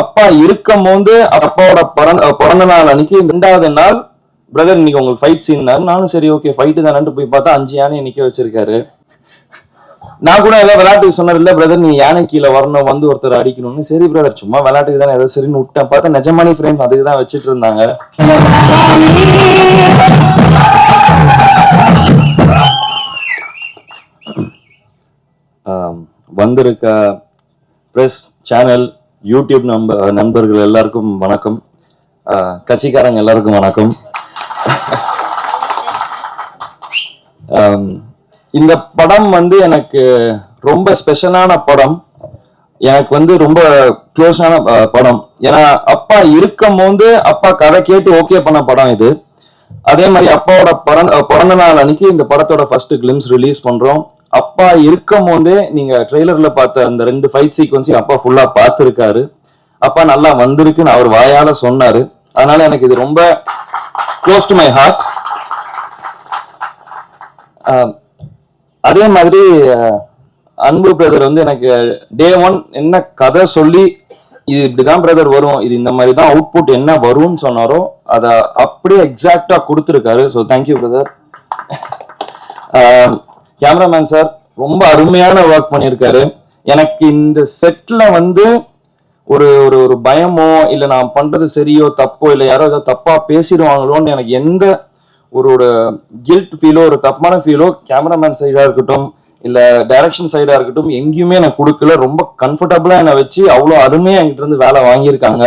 அப்பா இருக்கும் போது அப்பாவோட பிறந்த பிறந்த நாள் அன்னைக்கு ரெண்டாவது நாள் பிரதர் இன்னைக்கு உங்களுக்கு ஃபைட் சீன் நானும் சரி ஓகே ஃபைட்டு தானே போய் பார்த்தா அஞ்சு யானை நிக்க வச்சிருக்காரு. நான் கூட ஏதோ விளையாட்டுக்கு சொன்னார் இல்ல பிரதர் நீ யானை கீழே வரணும் வந்து ஒருத்தர் அடிக்கணும்னு. சரி பிரதர் சும்மா விளையாட்டுக்கு தானே ஏதோ சரின்னு விட்டேன். பார்த்தா நிஜமானி ஃப்ரேம் அதுக்கு தான் வச்சிட்டு இருந்தாங்க. வந்திருக்க ப்ரெஸ் சேனல் யூடியூப் நம்ப நண்பர்கள் எல்லாருக்கும் வணக்கம். கட்சிக்காரங்க எல்லாருக்கும் வணக்கம். இந்த படம் வந்து எனக்கு ரொம்ப ஸ்பெஷலான படம். எனக்கு வந்து ரொம்ப க்ளோஸான படம். ஏன்னா அப்பா இருக்கும் போது அப்பா கதை கேட்டு ஓகே பண்ண படம் இது. அதே மாதிரி அப்பாவோட பிறந்த பிறந்த நாள் அன்னைக்கு இந்த படத்தோட ஃபர்ஸ்ட் கிளிம்ஸ் ரிலீஸ் பண்றோம். அப்பா இருக்கும் போதே நீங்க ட்ரெய்லர்ல பார்த்த அந்த ரெண்டு ஃபைட் சீக்வன்ஸையும் அப்பா ஃபுல்லா பார்த்துருக்காரு. அப்பா நல்லா வந்திருக்குன்னு அவர் வாயால சொன்னாரு. அதனால எனக்கு இது ரொம்ப க்ளோஸ் டு மை ஹார்ட் அதே மாதிரி அன்பு பிரதர் வந்து எனக்கு டே ஒன் என்ன கதை சொல்லி இது இப்படிதான் பிரதர் வரும் இது இந்த மாதிரி தான் அவுட்புட் என்ன வரும்னு சொன்னாரோ அதை அப்படியே எக்ஸாக்டா கொடுத்துருக்காரு. So thank you brother cameraman sir ரொம்ப அருமையான ஒர்க் பண்ணியிருக்காரு. எனக்கு இந்த செட்ல வந்து ஒரு ஒரு ஒரு பயமோ இல்ல நான் பண்றது சரியோ தப்போ இல்ல யாரோ ஏதோ தப்பா பேசிடுவாங்களோன்னு எனக்கு எந்த ஒரு ஒரு கில்ட் ஃபீலோ ஒரு தப்பான ஃபீலோ கேமராமேன் சைடா இருக்கட்டும் இல்ல டைரக்ஷன் சைடா இருக்கட்டும் எங்கேயுமே எனக்கு கொடுக்கல. ரொம்ப கம்ஃபர்டபுளா என்னை வச்சு அவ்வளோ அருமையா என்கிட்ட இருந்து வேலை வாங்கியிருக்காங்க.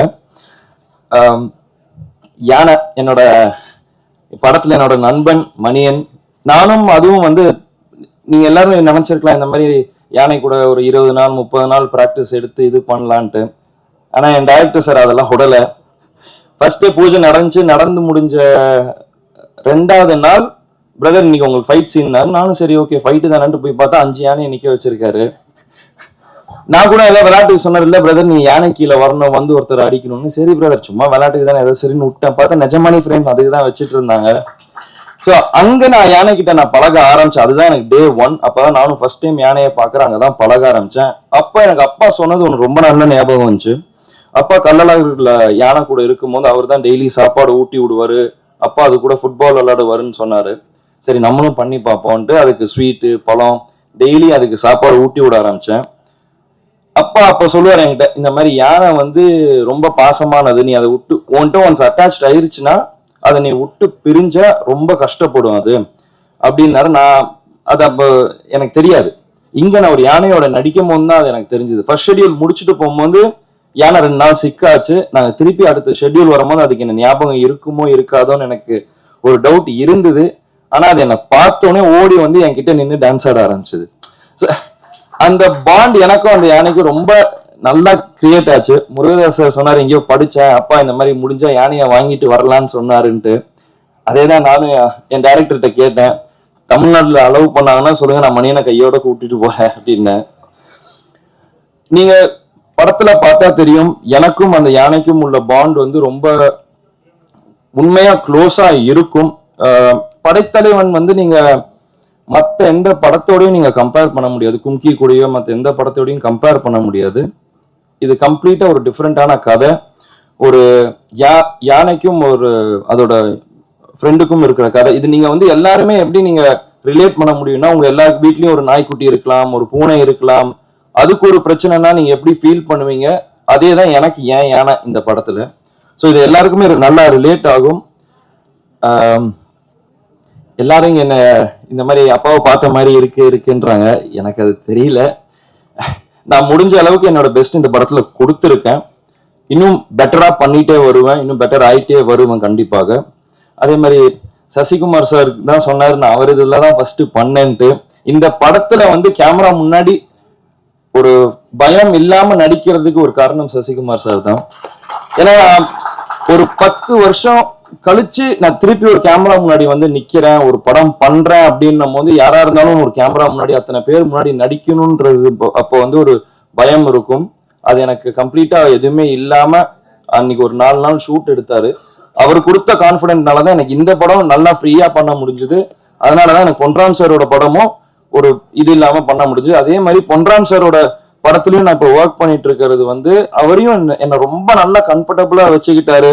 யானை என்னோட படத்துல என்னோட நண்பன் மணியன் நானும் அதுவும் வந்து நீங்க எல்லாரும் நினைச்சிருக்கலாம் இந்த மாதிரி யானை கூட ஒரு இருபது நாள் முப்பது நாள் பிராக்டிஸ் எடுத்து இது பண்ணலான்ட்டு. ஆனா என் டைரக்டர் சார் அதெல்லாம் உடல. ஃபர்ஸ்ட் பூஜை நடந்துச்சு நடந்து முடிஞ்ச ரெண்டாவது நாள் பிரதர் இன்னைக்கு உங்களுக்கு ஃபைட் சீன் நானும் சரி ஓகே ஃபைட்டு தானே போய் பார்த்தா அஞ்சு யானையை நிக்க வச்சிருக்காரு. நான் கூட ஏதோ விளையாட்டுக்கு சொன்னார் இல்ல பிரதர் நீ யானை கீழே வரணும் வந்து ஒருத்தர் அடிக்கணும்னு. சரி பிரதர் சும்மா விளையாட்டுக்கு தானே ஏதோ சரின்னு விட்டேன். பார்த்தா நிஜமானி ஃப்ரேம் அதுக்கு தான் வச்சுட்டு இருந்தாங்க. சோ அங்க நான் யானை கிட்ட நான் பழக ஆரம்பிச்சேன். அதுதான் எனக்கு டே ஒன் அப்பதான் நானும் ஃபர்ஸ்ட் டைம் யானையை பாக்குறேன் அங்கதான் பழக ஆரம்பிச்சேன். அப்ப எனக்கு அப்பா சொன்னது ஒன்று ரொம்ப நல்ல ஞாபகம் வந்துச்சு. அப்பா கல்லழகுல யானை கூட இருக்கும்போது அவர் தான் டெய்லி சாப்பாடு ஊட்டி விடுவாரு. அப்பா அது கூட ஃபுட்பால் விளையாடுவாருன்னு சொன்னாரு. சரி நம்மளும் பண்ணி பார்ப்போம்ட்டு அதுக்கு ஸ்வீட்டு பழம் டெய்லி அதுக்கு சாப்பாடு ஊட்டி விட ஆரம்பிச்சேன். அப்பா அப்ப சொல்லுவார் என்கிட்ட இந்த மாதிரி யானை வந்து ரொம்ப பாசமானது. நீ அதை விட்டு ஒன்ட்டு ஒன்ஸ் அட்டாச் ஆயிருச்சுன்னா அதை நீ விட்டு பிரிஞ்சா ரொம்ப கஷ்டப்படும் அது. அப்படின்னாரு நான் அது அப்போ எனக்கு தெரியாது. இங்க நான் ஒரு யானையோட நடிக்கும் போது தான் அது எனக்கு தெரிஞ்சது. ஃபர்ஸ்ட் ஷெட்யூல் முடிச்சுட்டு போகும்போது யானை ரெண்டு நாள் சிக்காச்சு. நாங்கள் திருப்பி அடுத்த ஷெட்யூல் வரும்போது அதுக்கு என்ன ஞாபகம் இருக்குமோ இருக்காதோன்னு எனக்கு ஒரு டவுட் இருந்தது. ஆனால் அது என்னை பார்த்தோன்னே ஓடி வந்து என்கிட்ட நின்று டான்ஸ் ஆட ஆரம்பிச்சது. ஸோ அந்த பாண்ட் எனக்கும் அந்த யானைக்கும் ரொம்ப நல்லா கிரியேட் ஆச்சு. முருகதாசர் சொன்னார் எங்கேயோ படித்தேன் அப்பா இந்த மாதிரி முடிஞ்சா யானையை வாங்கிட்டு வரலான்னு சொன்னாருன்ட்டு. அதே தான் நானும் என் டைரக்டர்கிட்ட கேட்டேன். தமிழ்நாட்டில் அலோவ் பண்ணாங்கன்னா சொல்லுங்க நான் மணியனை கையோட கூட்டிட்டு போறேன் அப்படின்னேன். நீங்க படத்துல பார்த்தா தெரியும் எனக்கும் அந்த யானைக்கும் உள்ள பாண்ட் வந்து ரொம்ப உண்மையா க்ளோஸா இருக்கும். படைத்தலைவன் வந்து நீங்க மற்ற எந்த படத்தோடையும் நீங்க கம்பேர் பண்ண முடியாது. கும்கி கூடயோ மற்ற எந்த படத்தோடையும் கம்பேர் பண்ண முடியாது. இது கம்ப்ளீட்டா ஒரு டிஃப்ரெண்டான கதை. ஒரு யா யானைக்கும் ஒரு அதோட ஃப்ரெண்டுக்கும் இருக்கிற கதை. இது நீங்க வந்து எல்லாருமே எப்படி நீங்க ரிலேட் பண்ண முடியும்னா உங்க எல்லா வீட்லயும் ஒரு நாய்க்குட்டி இருக்கலாம் ஒரு பூனை இருக்கலாம் அதுக்கு ஒரு பிரச்சனைனா நீங்க எப்படி ஃபீல் பண்ணுவீங்க? அதே தான் எனக்கு ஏன் யானை இந்த படத்துல. ஸோ இது எல்லாருக்குமே நல்லா ரிலேட் ஆகும். எல்லாரும் என்ன இந்த மாதிரி அப்பாவை பார்த்த மாதிரி இருக்கு இருக்குன்றாங்க. எனக்கு அது தெரியல. நான் முடிஞ்ச அளவுக்கு என்னோட பெஸ்ட் இந்த படத்துல கொடுத்துருக்கேன். இன்னும் பெட்டரா பண்ணிட்டே வருவேன். இன்னும் பெட்டர் ஆயிட்டே வருவேன் கண்டிப்பாக. அதே மாதிரி சசிகுமார் சார் தான் சொன்னார் நான் அவர் இதில் தான் ஃபர்ஸ்ட் பண்ணேன்ட்டு. இந்த படத்துல வந்து கேமரா முன்னாடி ஒரு பயம் இல்லாம நடிக்கிறதுக்கு ஒரு காரணம் சசிகுமார் சார் தான். ஏன்னா ஒரு பத்து வருஷம் கழிச்சு நான் திருப்பி ஒரு கேமரா முன்னாடி வந்து நிக்கிறேன் ஒரு படம் பண்றேன் அப்படின்னும் போது யாரா இருந்தாலும் ஒரு கேமரா முன்னாடி அத்தனை பேர் முன்னாடி நடிக்கணும்ன்றது இப்போ- அப்போ வந்து ஒரு பயம் இருக்கும். அது எனக்கு கம்ப்ளீட்டா எதுவுமே இல்லாம அன்னைக்கு ஒரு நாலு நாள் ஷூட் எடுத்தாரு. அவர் கொடுத்த கான்பிடென்ட்னால தான் எனக்கு இந்த படம் நல்லா ஃப்ரீயா பண்ண முடிஞ்சது. அதனாலதான் எனக்கு பொன்ராம் சாரோட படமும் ஒரு இது இல்லாம பண்ண முடிஞ்சது. அதே மாதிரி பொன்ராம் சாரோட படத்துலயும் நான் இப்போ ஒர்க் பண்ணிட்டு இருக்கிறது வந்து அவரையும் என்ன- என்னை ரொம்ப நல்லா கம்ஃபர்டபுளா வச்சுக்கிட்டாரு.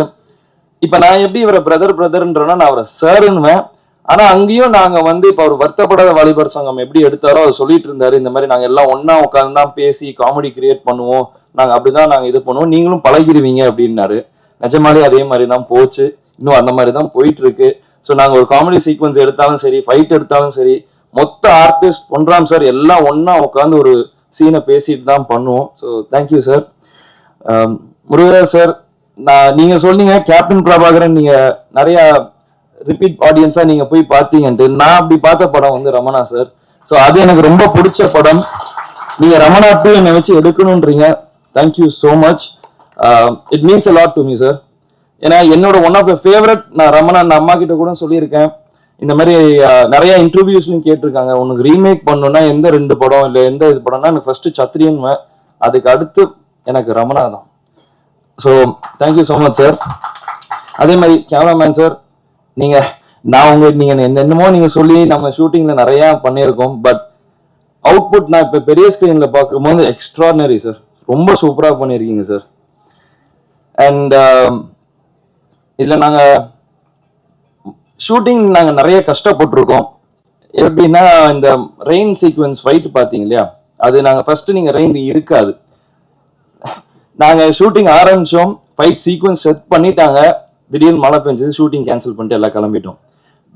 இப்ப நான் எப்படி இவரை பிரதர் பிரதர்ன்றனா நான் அவரை சாருன்னுவேன் ஆனா அங்கேயும் நாங்க வந்து இப்ப அவர் வருத்தப்படாத வாலிபர் சங்கம் எப்படி எடுத்தாரோ அவர் சொல்லிட்டு இருந்தாரு. இந்த மாதிரி நாங்க எல்லாம் ஒன்னா உட்காந்து தான் பேசி காமெடி கிரியேட் பண்ணுவோம். நாங்க அப்படிதான் நாங்க இது பண்ணுவோம். நீங்களும் பழகிடுவீங்க அப்படின்னாரு. நிஜமாலே அதே மாதிரி தான் போச்சு. இன்னும் அந்த மாதிரி தான் போயிட்டு இருக்கு ஸோ நாங்க ஒரு காமெடி சீக்வன்ஸ் எடுத்தாலும் சரி ஃபைட் எடுத்தாலும் சரி மொத்த ஆர்டிஸ்ட் பொன்ராம் சார் எல்லாம் ஒன்றா உட்காந்து ஒரு சீனை பேசிட்டு தான் பண்ணுவோம். So thank you sir Murugaraj sir நான் நீங்க சொன்னீங்க கேப்டன் பிரபாகரன் நீங்க நிறைய ரிப்பீட் ஆடியன்ஸா நீங்க போய் பார்த்தீங்கன்ட்டு. நான் அப்படி பார்த்த படம் வந்து ரமணா சார் ஸோ அது எனக்கு ரொம்ப பிடிச்ச படம். நீங்க ரமணா டூ என்னை வச்சு எடுக்கணுன்றீங்க. Thank you so much it means a lot to me sir ஏன்னா என்னோட ஒன் ஆஃப் த ஃபேவரட் நான் ரமணா நான் அம்மா கிட்ட கூட சொல்லியிருக்கேன். இந்த மாதிரி uh, நிறைய இன்டர்வியூஸ்லையும் கேட்டிருக்காங்க. உனக்கு ரீமேக் பண்ணணும்னா எந்த ரெண்டு படம் இல்லை எந்த இது படம்னா எனக்கு ஃபர்ஸ்ட் சத்ரியன் அதுக்கு அடுத்து எனக்கு ரமணா தான். So thank you so much sir அதே மாதிரி கேமராமேன் சார் நீங்கள் நான் உங்க நீங்க என்னென்னமோ நீங்கள் நீங்க சொல்லி நம்ம ஷூட்டிங்ல நிறைய பண்ணியிருக்கோம் பட் அவுட்புட் நான் இப்போ பெரிய ஸ்கிரீன்ல பார்க்கும்போது எக்ஸ்ட்ராடனரி சார் ரொம்ப சூப்பராக பண்ணியிருக்கீங்க சார் அண்ட் um, இதில் நாங்கள் ஷூட்டிங் நாங்கள் நிறைய கஷ்டப்பட்டிருக்கோம். எப்படின்னா இந்த ரெயின் சீக்வன்ஸ் ஃபைட் பார்த்தீங்க இல்லையா? அது நாங்கள் ஃபர்ஸ்ட் நீங்கள் ரெயின் இருக்காது. நாங்கள் ஷூட்டிங் ஆரம்பிச்சோம். ஃபைட் சீக்வன்ஸ் செட் பண்ணிட்டாங்க. திடீர்னு மழை பெஞ்சது ஷூட்டிங் கேன்சல் பண்ணிட்டு எல்லாம் கிளம்பிட்டோம்.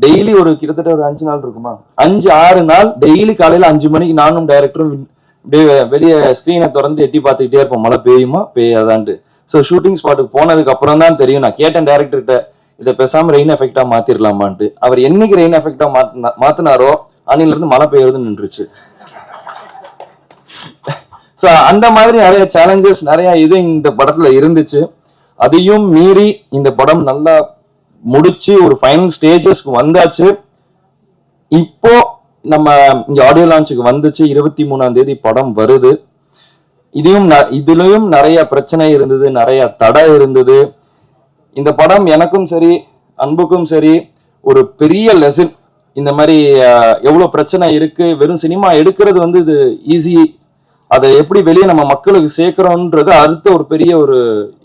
டெய்லி ஒரு கிட்டத்தட்ட ஒரு அஞ்சு நாள் இருக்குமா? அஞ்சு ஆறு நாள் டெய்லி காலையில் அஞ்சு மணிக்கு நானும் டைரக்டரும் வெளியே ஸ்க்ரீனை திறந்து எட்டி பார்த்துக்கிட்டே இருப்போம். மழை பெய்யுமா? பெய்யாதான்ட்டு. ஸோ ஷூட்டிங் ஸ்பாட்டுக்கு போனதுக்கு அப்புறம் தான் தெரியும். நான் கேட்டேன் டேரக்டர்கிட்ட இதை பேசாமல் ரெயின் எஃபெக்டாக மாற்றிடலாமான்ட்டு அவர் என்னைக்கு ரெயின் எஃபெக்டாக மாற்றினாரோ அன்னிலிருந்து மழை பெய்யறது நின்றுச்சு. ஸோ அந்த மாதிரி நிறைய சேலஞ்சஸ் நிறைய இது இந்த படத்துல இருந்துச்சு. அதையும் மீறி இந்த படம் நல்லா முடிச்சு ஒரு ஃபைனல் ஸ்டேஜஸ்க்கு வந்தாச்சு. இப்போ நம்ம இங்க ஆடியோ லான்ச்சுக்கு வந்துச்சு. இருபத்தி மூணாம் தேதி படம் வருது. இதையும் ந- இதுலயும் நிறைய பிரச்சனை இருந்தது நிறைய தடை இருந்தது. இந்த படம் எனக்கும் சரி அன்புக்கும் சரி ஒரு பெரிய லெசன் இந்த மாதிரி எவ்வளோ பிரச்சனை இருக்கு? வெறும் சினிமா எடுக்கிறது வந்து இது ஈஸி அதை எப்படி வெளியே நம்ம மக்களுக்கு சேர்க்கிறோன்றது அடுத்த ஒரு பெரிய ஒரு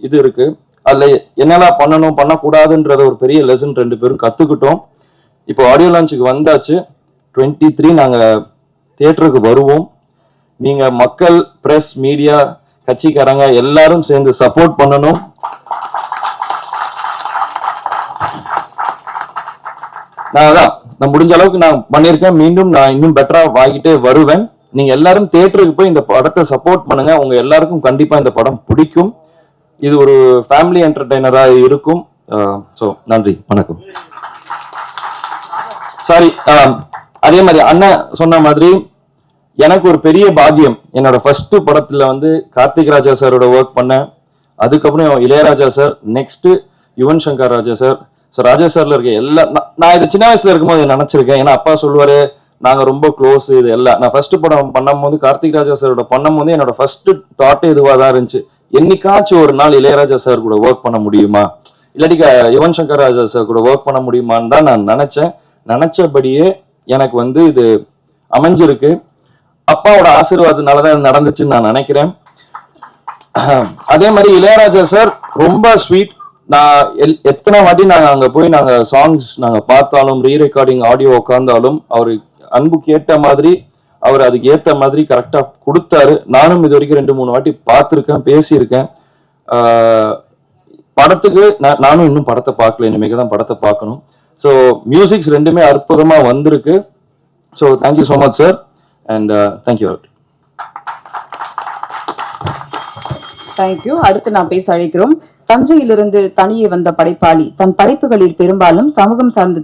இது இருக்கு. அதுல என்னெல்லாம் பண்ணணும் பண்ணக்கூடாதுன்றத ஒரு பெரிய லெசன் ரெண்டு பேரும் கத்துக்கிட்டோம். இப்போ ஆடியோ லான்ச்சுக்கு வந்தாச்சு. டுவெண்ட்டி த்ரீ நாங்க தியேட்டருக்கு வருவோம். நீங்க மக்கள் பிரஸ் மீடியா கட்சிக்காரங்க எல்லாரும் சேர்ந்து சப்போர்ட் பண்ணணும். நான் அதான் நான் முடிஞ்ச அளவுக்கு நான் பண்ணியிருக்கேன். மீண்டும் நான் இன்னும் பெட்டரா வாங்கிட்டே வருவேன். நீங்க எல்லாரும் தேட்டருக்கு போய் இந்த படத்தை சப்போர்ட் பண்ணுங்க. உங்க எல்லாருக்கும் கண்டிப்பா இந்த படம் பிடிக்கும். இது ஒரு ஃபேமிலி என்டர்டைனரா இருக்கும். ஸோ நன்றி. வணக்கம். சாரி அதே மாதிரி அண்ணன் சொன்ன மாதிரி எனக்கு ஒரு பெரிய பாக்கியம். என்னோட ஃபர்ஸ்ட் படத்துல வந்து கார்த்திக் ராஜா சாரோட ஒர்க் பண்ணேன். அதுக்கப்புறம் Ilaiyaraaja sir next Yuvan Shankar Raja sir. So Raja சார்ல இருக்க எல்லா நான்- நான் இது சின்ன வயசுல இருக்கும்போது நினைச்சிருக்கேன். ஏன்னா அப்பா சொல்லுவாரு நாங்க ரொம்ப க்ளோஸ் இது எல்லாம். நான் ஃபர்ஸ்ட் படம் பண்ணும்போது கார்த்திக் ராஜா சாரோட பண்ணும்போது என்னோட ஃபர்ஸ்ட் தாட்டே இதுவாக தான் இருந்துச்சு. என்னைக்காச்சும் ஒரு நாள் இளையராஜா சார் கூட ஒர்க் பண்ண முடியுமா? இல்லாட்டி யுவன் சங்கர் ராஜா சார் கூட ஒர்க் பண்ண முடியுமான்னு தான் நான் நினைச்சேன். நினைச்சபடியே எனக்கு வந்து இது அமைஞ்சிருக்கு. அப்பாவோட ஆசீர்வாதனால தான் நடந்துச்சுன்னு நான் நினைக்கிறேன். அதே மாதிரி இளையராஜா சார் ரொம்ப ஸ்வீட் நான் எல்- எத்தனை வாட்டி நாங்கள் அங்கே போய் நாங்கள் சாங்ஸ் நாங்கள் பார்த்தாலும் ரீ ரெக்கார்டிங் ஆடியோ உட்காந்தாலும் அவரு அன்பு கேட்ட மாதிரி அவர் அதுக்கு ஏத்த மாதிரி கரெக்டா கொடுத்தாரு. நானும் இது வரைக்கும் ரெண்டு மூணு வாட்டி பார்த்துருக்கேன் பேசியிருக்கேன். படத்துக்கு நான் நானும் இன்னும் படத்தை பார்க்கல. இனிமேக்கு தான் படத்தை பார்க்கணும். ஸோ மியூசிக்ஸ் ரெண்டுமே அற்புதமா வந்திருக்கு. So thank you so much sir and thank you thank you அடுத்து நான் பேச அழைக்கிறோம். தஞ்சையிலிருந்து தனியே வந்த படைப்பாளி. தன் படைப்புகளில் பெரும்பாலும் சமூகம் சார்ந்த